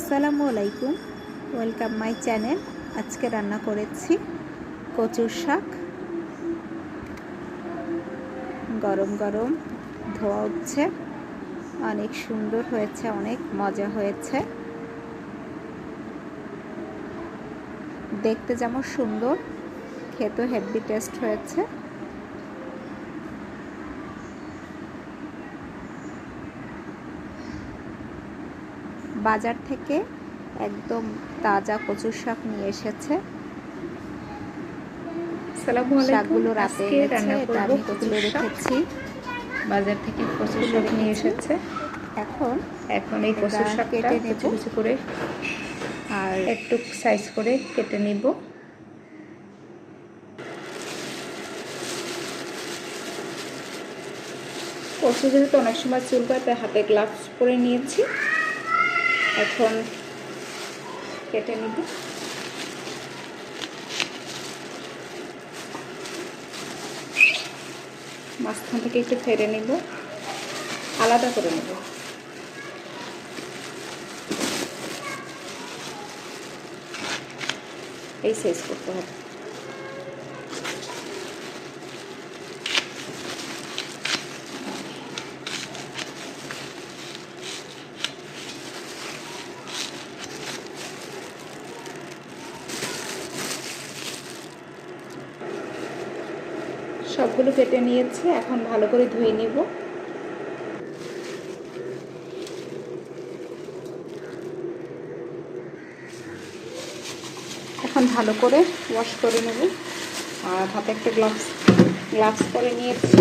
আসসালামু আলাইকুম। Welcome my channel আজকে রান্না করেছি কচুর শাক। গরম গরম ধোয়া উঠছে অনেক সুন্দর হয়েছে, অনেক মজা হয়েছে। দেখতে যেমন সুন্দর খেতে হেভি টেস্ট হয়েছে। বাজার থেকে একদম তাজা কচুর শাক নিয়ে এসেছে। শাকগুলো রাতে আমি কচুর রেখেছি। বাজার থেকে কচুর শাক নিয়ে এসেছে। এখন এখন এই কচুর শাকটা কেটে নেব। করে আর একটু সাইজ করে কেটে নিব। কচু যেহেতু অনেক সময় চুলকায় তাই হাতে গ্লাভস পরে নিয়েছি। এখন কেটে নিব। মাঝখান থেকে একটু ফেরে নিব। আলাদা করে নেব। এই সাইজ করতে হবে। কেটে নিয়েছে, এখন ভালো করে ধুয়ে নিব। এখন ভালো করে ওয়াশ করে নেব। আর হাতে একটা গ্লাভস গ্লাভস করে নিয়েছি।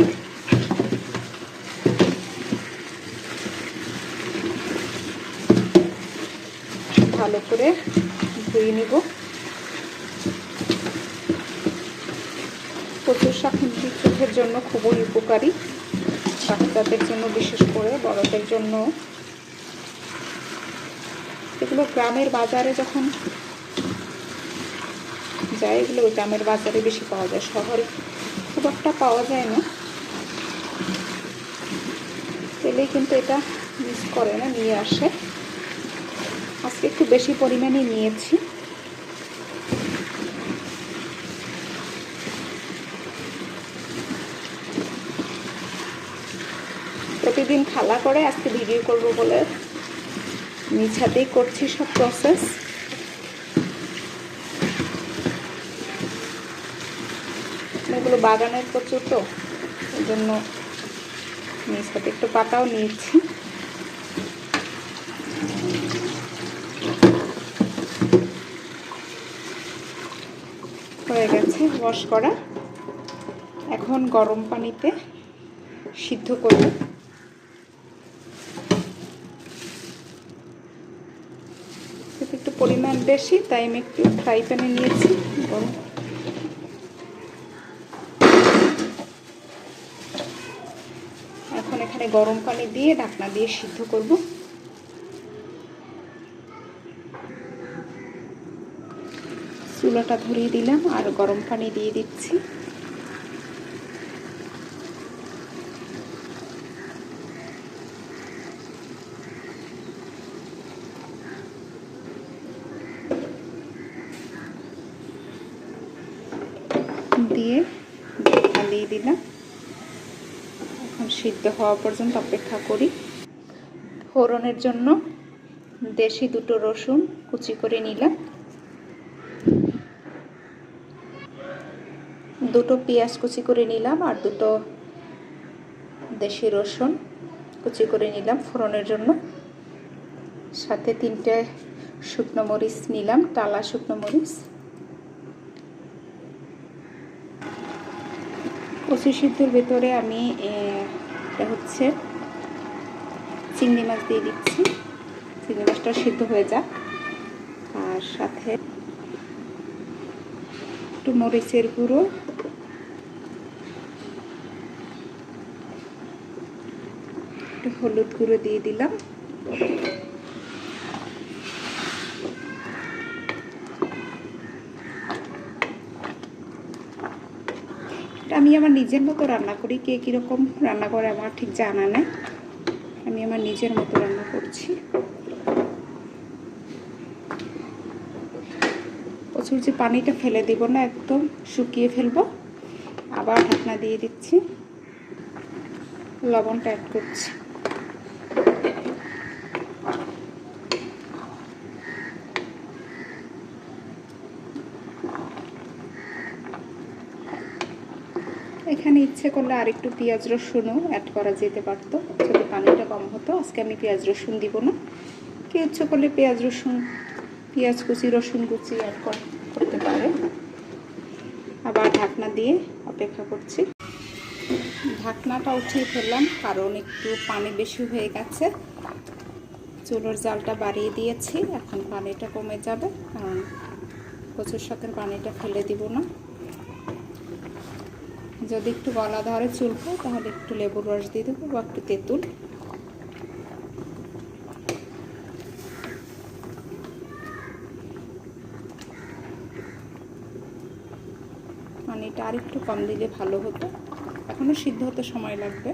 ভালো করে ধুয়ে নিব। কচুর শাক চোখের জন্য খুবই উপকারী। বাচ্চাদের জন্য, বিশেষ করে বড়দের জন্য। এগুলো গ্রামের বাজারে যখন যায়, এগুলো গ্রামের বাজারে বেশি পাওয়া যায়। শহরে খুব একটা পাওয়া যায় না। পেলেই কিন্তু এটা মিস করে না, নিয়ে আসে। আজকে একটু বেশি পরিমাণে নিয়েছি। প্রতিদিন খালা করে, আজকে ভিডিও করব বলে নিছাতেই করছি সব প্রসেস এগুলো বাগানের প্রচুর তো ওই জন্য নিজ হাতে একটু পাতাও নিয়েছি। হয়ে গেছে ওয়াশ করা। এখন গরম পানিতে সিদ্ধ করব এতে একটু পরিমাণ বেশি, তাই আমি একটু ফ্রাই প্যানে নিয়েছি গরম এখন এখানে গরম পানি দিয়ে ঢাকনা দিয়ে সিদ্ধ করব। চুলাটা ধরিয়ে দিলাম আর গরম পানি দিয়ে দিচ্ছি দিয়ে ঢালিয়ে দিলাম এখন সিদ্ধ হওয়া পর্যন্ত অপেক্ষা করি। ফোড়নের জন্য দেশি দুটো রসুন কুচি করে নিলাম। দুটো পেঁয়াজ কুচি করে নিলাম আর দুটো দেশি রসুন কুচি করে নিলাম ফোড়নের জন্য। সাথে তিনটে শুকনো মরিচ নিলাম, টালা শুকনো মরিচ। কচু সিদ্ধর ভেতরে আমি এটা হচ্ছে চিংড়ি মাছ দিয়ে দিচ্ছি। চিংড়ি মাছটা সিদ্ধ হয়ে যাক। আর সাথে একটু মরিচের গুঁড়ো। একটু হলুদ গুঁড়ো দিয়ে দিলাম। আমি আমার নিজের মতো রান্না করি, কে কীরকম রান্না করে আমার ঠিক জানা নেই। আমি আমার নিজের মতো রান্না করছি। প্রচুর যে পানিটা ফেলে দিব না, একদম শুকিয়ে ফেলব। আবার ঢাকনা দিয়ে দিচ্ছি। লবণটা অ্যাড করছি। এখানে ইচ্ছে করলে আরেকটু পেঁয়াজ রসুনও অ্যাড করা যেতে পারতো। যদি পানিটা কম হতো, আজকে আমি পেঁয়াজ রসুন দিব না। কেউ ইচ্ছে করলে পেঁয়াজ রসুন, পেঁয়াজ কুচি, রসুন কুচি অ্যাড করতে পারে। আবার ঢাকনা দিয়ে অপেক্ষা করছি। ঢাকনাটা উঠিয়ে ফেললাম, কারণ একটু পানি বেশি হয়ে গেছে। চুলোর জালটা বাড়িয়ে দিয়েছি, এখন পানিটা কমে যাবে, কারণ কচুর শাকের পানিটা ফেলে দিব না। যদি একটু গলা ধরে চুলকো তাহলে একটু লেবুর রস দিয়ে দেবো বা একটু তেঁতুল। পানিটা আর একটু কম দিলে ভালো হতো। এখনও সিদ্ধ হতে সময় লাগবে।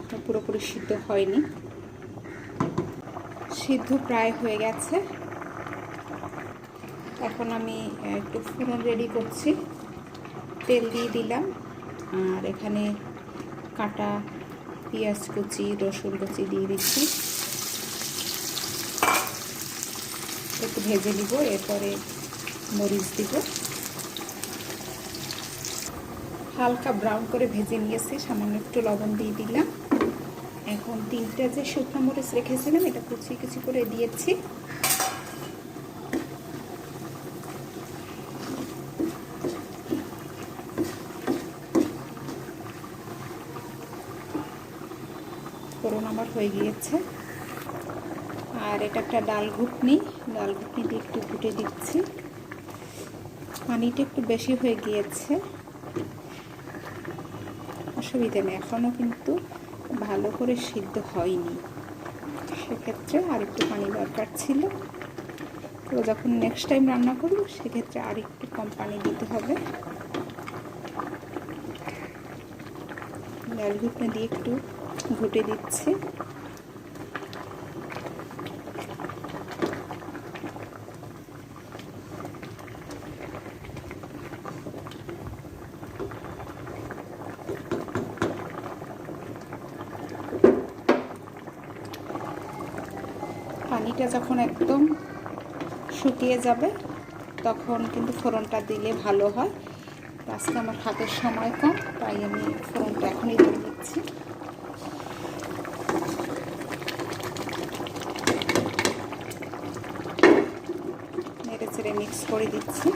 এখন পুরোপুরি সিদ্ধ হয়নি। সিদ্ধ প্রায় হয়ে গেছে। এখন আমি একটু ফোড়ন রেডি করছি। তেল দিয়ে দিলাম। আর এখানে কাটা পেঁয়াজ কুচি, রসুন কুচি দিয়ে দিচ্ছি। একটু ভেজে নিব, এরপরে মরিচ দিব। হালকা ব্রাউন করে ভেজে নিয়েছি, সামান্য একটু লবণ দিয়ে দিলাম। এখন তিনটা যে শুকনো মরিচ রেখেছিলাম, এটা কুচি কুচি করে দিয়েছি। ফোড়ন আমার হয়ে গিয়েছে। আর এটা একটা ডাল ঘুটনি। ডাল ঘুটনি দিয়ে একটু ঘুটে দিচ্ছি। পানিটা একটু বেশি হয়ে গিয়েছে। অসুবিধা নেই এখনও কিন্তু ভালো করে সিদ্ধ হয়নি। সেক্ষেত্রে আর একটু পানি দরকার ছিল। তো যখন নেক্সট টাইম রান্না করব, সেক্ষেত্রে আর একটু কম পানি দিতে হবে। ডাল ঘুটনি দিয়ে একটু ঘুটে দিচ্ছি। পানিটা যখন একদম শুকিয়ে যাবে, তখন কিন্তু ফোড়নটা দিলে ভালো হয়। আজকে আমার হাতের সময় কম, তাই আমি ফোড়নটা এখনই দিয়ে দিচ্ছি নেড়ে চেড়ে মিক্স করে দিচ্ছি।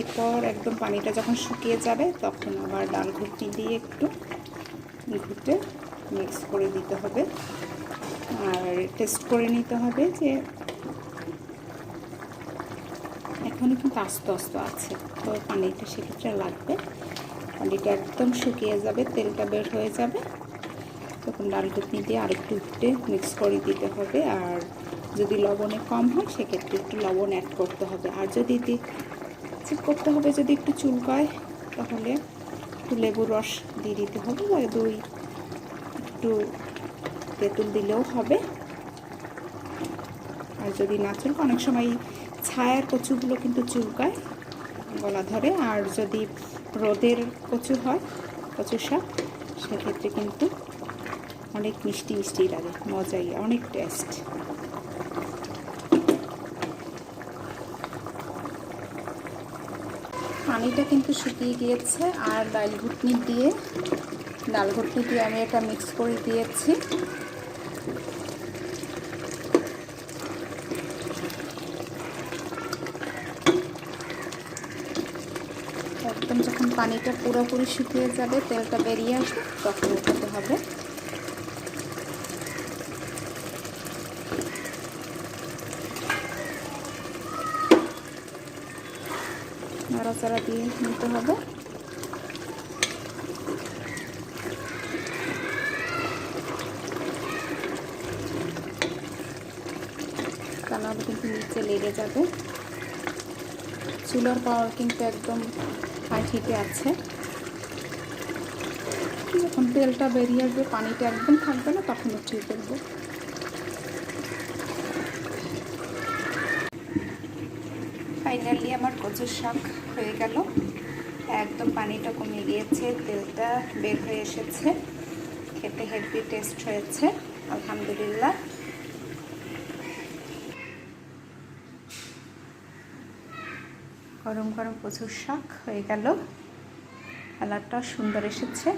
এরপর একদম পানিটা যখন শুকিয়ে যাবে, তখন আবার ডাল ঘুটনি দিয়ে একটু ঘুটে মিক্স করে দিতে হবে। আর টেস্ট করে নিতে হবে যে এখনও কিন্তু আস্তে আস্তে আছে, তো পানিটা সেক্ষেত্রে লাগবে। পানিটা একদম শুকিয়ে যাবে, তেলটা বের হয়ে যাবে। তখন ডাল ঘুটনি দিয়ে আরেকটু ঘুটে মিক্স করে দিতে হবে। আর যদি লবণে কম হয়, সেক্ষেত্রে একটু লবণ অ্যাড করতে হবে। আর যদি চেক করতে হবে, যদি একটু চুলকায়, তাহলে একটু লেবুর রস দিয়ে দিতে হবে। বা দই একটু তেঁতুল দিলেও হবে। আর যদি না চুলকা অনেক সময় ছায়ার কচুগুলো কিন্তু চুলকায় গলা ধরে। আর যদি রোদের কচু হয় কচু শাক, সেক্ষেত্রে কিন্তু অনেক মিষ্টি মিষ্টি লাগে, মজাই, অনেক টেস্ট পানিটা কিন্তু শুকিয়ে গিয়েছে আর ডাল ঘুটনি দিয়ে, ডাল ঘুটনি দিয়ে আমি এটা মিক্স করে দিয়েছি। একদম যখন পানিটা পুরোপুরি শুকিয়ে যাবে, তেলটা বেরিয়ে আসবে, তখন উঠাতে হবে। নাড়াচাড়া দিয়ে নিতে হবে। তা কিন্তু নিচে লেগে যাবে। চুলার পাওয়ার কিন্তু একদম হাই হিটে আছে। যখন তেলটা বেরিয়ে আসবে, পানিটা একদম থাকবে না, তখন উঠিয়ে ফেলব ফাইনালি আমার কচুর শাক। হয়ে গেল। একদম পানিটা কমে গিয়েছে, তেলটা বের হয়ে এসেছে। খেতে হেভি টেস্ট হয়েছে, আলহামদুলিল্লাহ। গরম গরম প্রচুর শাক হয়ে গেল। কালারটাও সুন্দর এসেছে।